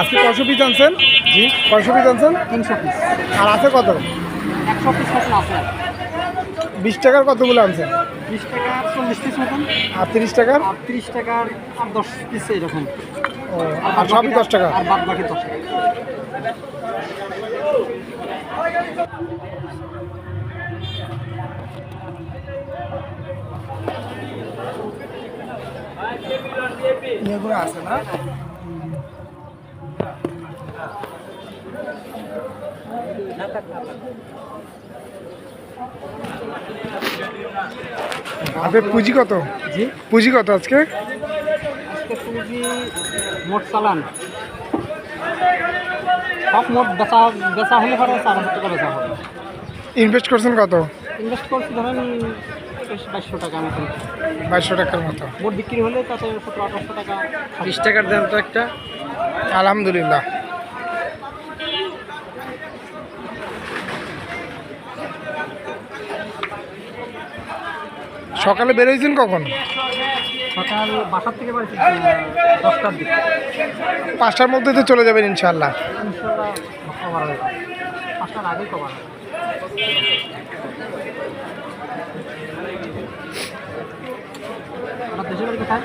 আজকে কশো পিস আনছেন? জি। কশো পিস আনছেন? তিনশো পিস আর আছে কত? একশো পিস আছে। বিশ টাকার কতগুলো আনছেন? বিশ টাকার চল্লিশ পিস মতন। আর তিরিশ টাকার? তিরিশ টাকার আর দশ পিস এরকম। ও আর সবই দশ টাকা? আর বাদ বাকি দশ টাকা। আছে না? আপনার পুঁজি কত? জি? পুঁজি কত আজকে? আজকে পুঁজি মোট চালান। সব মোট বেচা বেচা হলে পরে চার হাজার টাকা বেচা হবে। ইনভেস্ট করছেন কত? ইনভেস্ট করছি ধরেন বাইশশো টাকা মতন বাইশশো টাকার মতো। মোট বিক্রি হলে তাতে সতেরো আঠারোশো টাকা। বিশ টাকার দেন তো একটা। আলহামদুলিল্লাহ। সকালে বেরোইছেন কখন? সকাল বাসার থেকে দশটার দিকে। পাঁচটার মধ্যে তো চলে যাবেন ইনশাল্লাহ পাঁচটার আগেই কভার দেশের বাড়ি কোথায়?